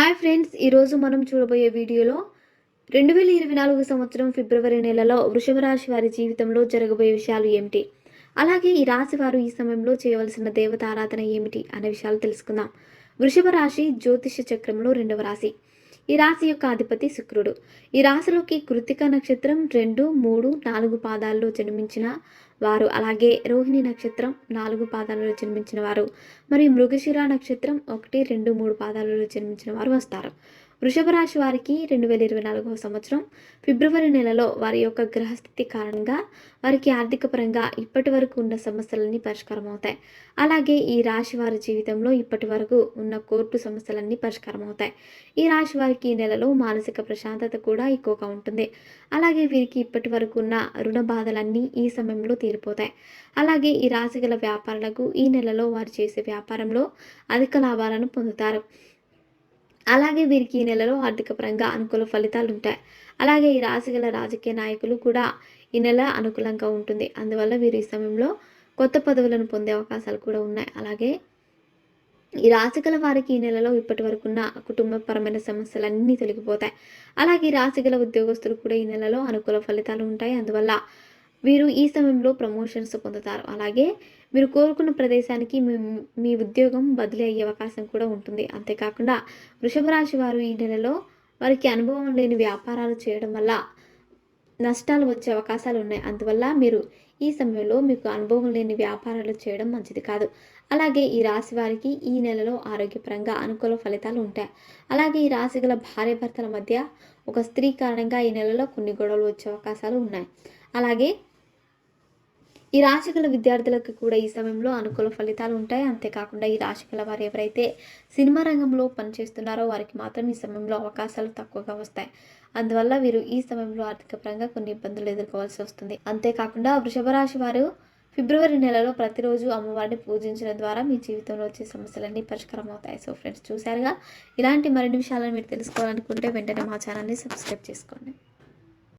Hi friends ఈరోజు మనం చూడబోయే వీడియోలో రెండు వేల ఇరవై నాలుగు సంవత్సరం ఫిబ్రవరి నెలలో వృషభ రాశి వారి జీవితంలో జరగబోయే విషయాలు ఏమిటి? అలాగే ఈ రాశి వారు ఈ సమయంలో చేయవలసిన దేవత ఆరాధన ఏమిటి? అనే విషయాలు తెలుసుకుందాం. వృషభ రాశి జ్యోతిష చక్రంలో రెండవ రాశి. ఈ రాశి యొక్క అధిపతి శుక్రుడు. ఈ రాశిలోకి కృతిక నక్షత్రం రెండు మూడు నాలుగు పాదాల్లో జన్మించిన వారు. అలాగే రోహిణి నక్షత్రం నాలుగు పాదాలలో జన్మించిన వారు. మరియు మృగశిర నక్షత్రం ఒకటి రెండు మూడు పాదాలలో జన్మించిన వారు వస్తారు. వృషభ రాశి వారికి రెండు వేల ఇరవై నాలుగవ సంవత్సరం. ఫిబ్రవరి నెలలో వారి యొక్క గ్రహస్థితి కారణంగా వారికి ఆర్థిక పరంగా ఇప్పటి వరకు ఉన్న సమస్యలన్నీ పరిష్కారం అవుతాయి. అలాగే ఈ రాశి వారి జీవితంలో ఇప్పటి వరకు ఉన్న కోర్టు సమస్యలన్నీ పరిష్కారం అవుతాయి. ఈ రాశి వారికి ఈ నెలలో మానసిక ప్రశాంతత కూడా ఎక్కువగా ఉంటుంది. అలాగే వీరికి ఇప్పటి వరకు ఉన్న రుణ బాధలన్నీ ఈ సమయంలో తీరిపోతాయి. అలాగే ఈ రాశి గల వ్యాపారులకు ఈ నెలలో వారు చేసే వ్యాపారంలో అధిక లాభాలను పొందుతారు. అలాగే వీరికి ఈ నెలలో ఆర్థిక పరంగా అనుకూల ఫలితాలు ఉంటాయి. అలాగే ఈ రాశి గల రాజకీయ నాయకులు కూడా ఈ నెల అనుకూలంగా ఉంటుంది. అందువల్ల వీరు ఈ సమయంలో కొత్త పదవులను పొందే అవకాశాలు కూడా ఉన్నాయి. అలాగే ఈ రాశిగల వారికి ఈ నెలలో ఇప్పటి వరకు ఉన్న కుటుంబపరమైన సమస్యలన్నీ తొలగిపోతాయి. అలాగే ఈ ఉద్యోగస్తులు కూడా ఈ నెలలో అనుకూల ఫలితాలు ఉంటాయి. అందువల్ల వీరు ఈ సమయంలో ప్రమోషన్స్ పొందుతారు. అలాగే మీరు కోరుకున్న ప్రదేశానికి మీ మీ ఉద్యోగం బదిలీ అయ్యే అవకాశం కూడా ఉంటుంది. అంతేకాకుండా వృషభ రాశి వారు ఈ నెలలో వారికి అనుభవం లేని వ్యాపారాలు చేయడం వల్ల నష్టాలు వచ్చే అవకాశాలు ఉన్నాయి. అందువల్ల మీరు ఈ సమయంలో మీకు అనుభవం లేని వ్యాపారాలు చేయడం మంచిది కాదు. అలాగే ఈ రాశి వారికి ఈ నెలలో ఆరోగ్యపరంగా అనుకూల ఫలితాలు ఉంటాయి. అలాగే ఈ రాశి గల భార్య భర్తల మధ్య ఒక స్త్రీ కారణంగా ఈ నెలలో కొన్ని గొడవలు వచ్చే అవకాశాలు ఉన్నాయి. అలాగే ఈ రాశిగల విద్యార్థులకు కూడా ఈ సమయంలో అనుకూల ఫలితాలు ఉంటాయి. అంతేకాకుండా ఈ రాశిగల వారు ఎవరైతే సినిమా రంగంలో పనిచేస్తున్నారో వారికి మాత్రం ఈ సమయంలో అవకాశాలు తక్కువగా వస్తాయి. అందువల్ల వీరు ఈ సమయంలో ఆర్థిక పరంగా కొన్ని ఇబ్బందులు ఎదుర్కోవాల్సి వస్తుంది. అంతేకాకుండా వృషభ రాశి వారు ఫిబ్రవరి నెలలో ప్రతిరోజు అమ్మవారిని పూజించడం ద్వారా మీ జీవితంలో వచ్చే సమస్యలన్నీ పరిష్కారం అవుతాయి. సో ఫ్రెండ్స్ చూశారుగా? ఇలాంటి మరిన్ని విషయాలను మీరు తెలుసుకోవాలనుకుంటే వెంటనే మా ఛానల్ని సబ్స్క్రైబ్ చేసుకోండి.